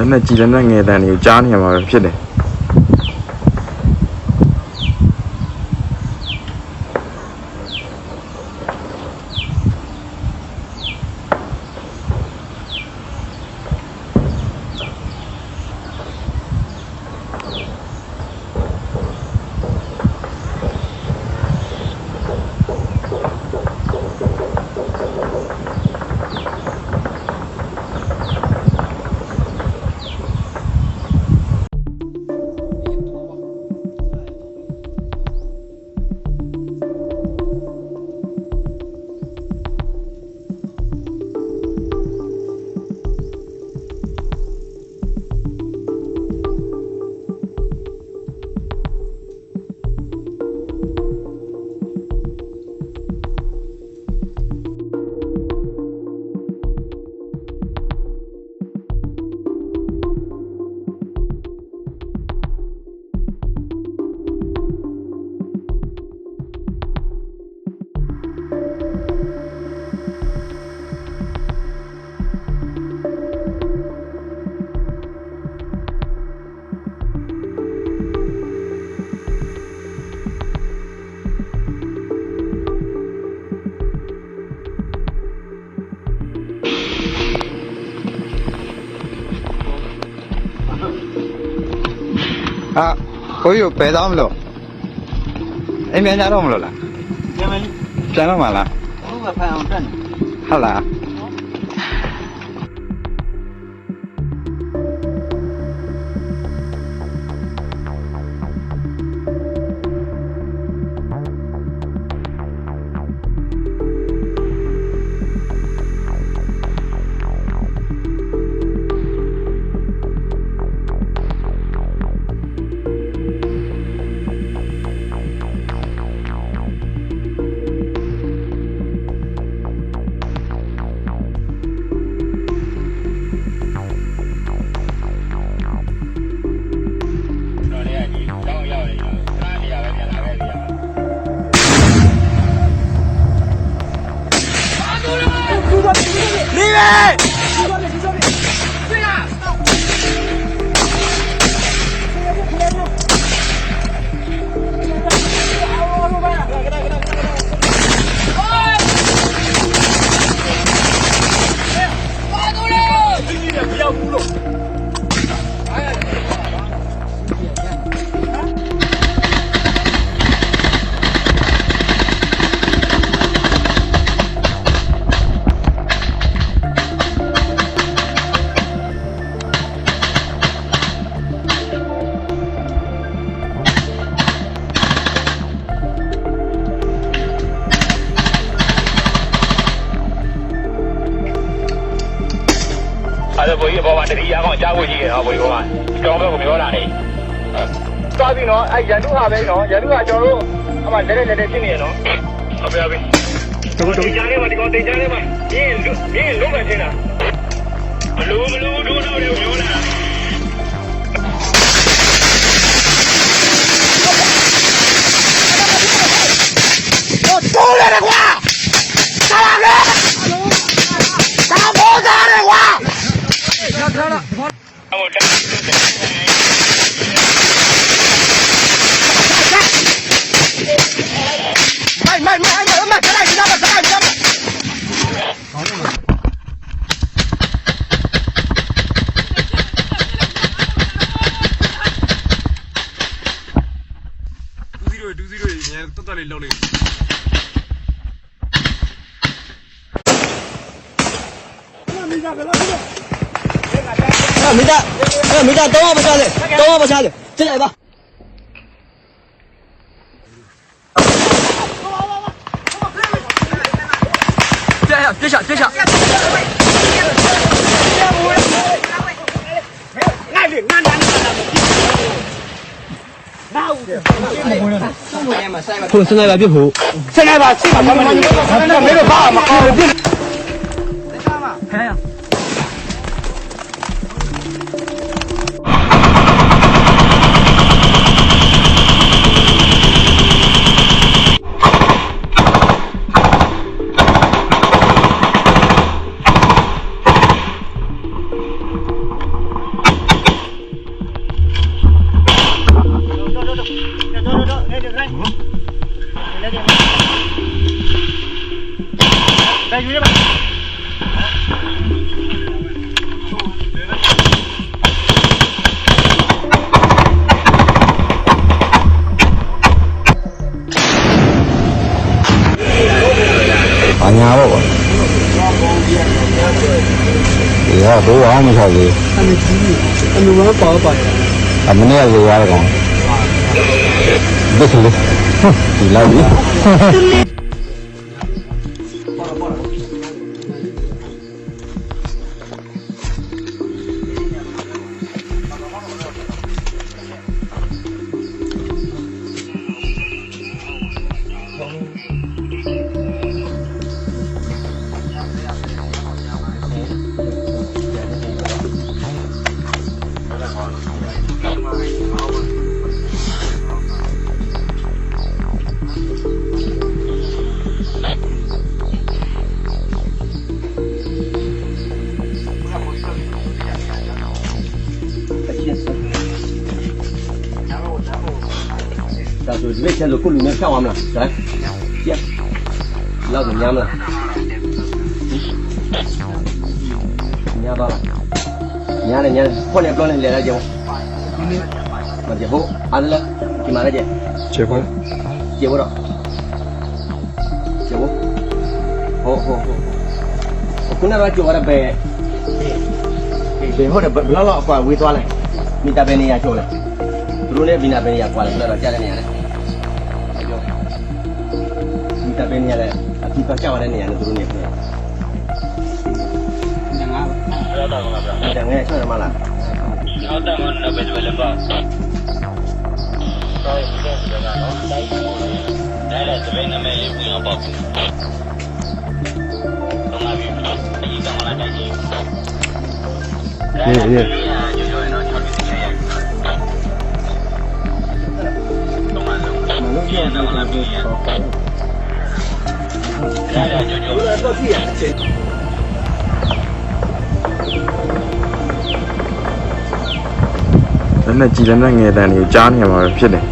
လက်နဲ့ကြည်လက်နဲ့ငယ်တန်တွေကိုကြားနေရမှာပဲဖြစ်တယ် ဟာကိုကြီးကိုပယ်သားမလို့အိမ်မြန်ကြတော့မလို့လားကျမလေးပြန်တော့မလားဘုကဖန်အောင်တက်နေဟုတ်လား မှာတတိယအောင်ကြားဖို့ကြီးရအောင်ဘိုးကြီးဘောမှာကျောင်းဘက်ကိုပြောလာနေသွားပြီနော်အဲ့ရန်သူဟာပဲနော်ရန်သူဟာကျွန်တော်တို့အမှလက်လက်လက်လက်ဖြစ်နေရနော်ဟုတ်ပြီဟုတ်ပြီတို့တို့ကြားနေမှာဒီကောင်တင်ကြားနေမှာရင်းရင်းလုံးမယ်ထင်တာမလို့မလို့တို့တို့တွေပြောလာတော့လေကွာကာ စီတို့ညတက်တက်လေးလောက်လေး 哎，没带，哎，没带，等我不下来，等我不下来，进来吧。别下别下 ဖုန်းစနိုက်ပါပြစ်ဖို့စနိုက်ပါစိတ်မှာမမနေဘူးစနိုက်ပါမင်းတို့ဘာမှမအောင်ပြစ်ဖဲရ မှာပေါ့ဗျာဒီဟာဘိုးအောင်မဆောက်သေးအမကြီးအမကပါပါရအမနဲ့ရေရကောင်ဘယ်လိုဒီလောက်ကြီး ဒါဆိုဒီလက်ချက်လို့ကိုလူနဲ့ဖြောက်အောင်မလားဒါကြက်လောက်တော့ညမ်းမလားညပါလားညနေညခွနဲ့ပြောနေလေလာကြအောင်မကြဟုတ်အားလည်းဒီမှာလည်းကြချေဖို့ကြည့်တော့ကြည့်ဖို့ဟိုဟိုဟိုခုနကကြော်ရပဲဘေဟုတ်တယ်ဘယ်လောက်အကွာဝေးသွားလဲမိတာပဲနေရချိုးလဲသူတို့နဲ့ဘီနာပဲနေရကွာလဲဆိုတော့ကြားတဲ့နေရလဲ မိတာပဲနေရလဲအတူကကြောက်ရတဲ့နေရလဲသူ လက်နဲ့ကြည်လက်နဲ့ငယ်တန်တွေကိုကြားနေရမှာပဲဖြစ်တယ်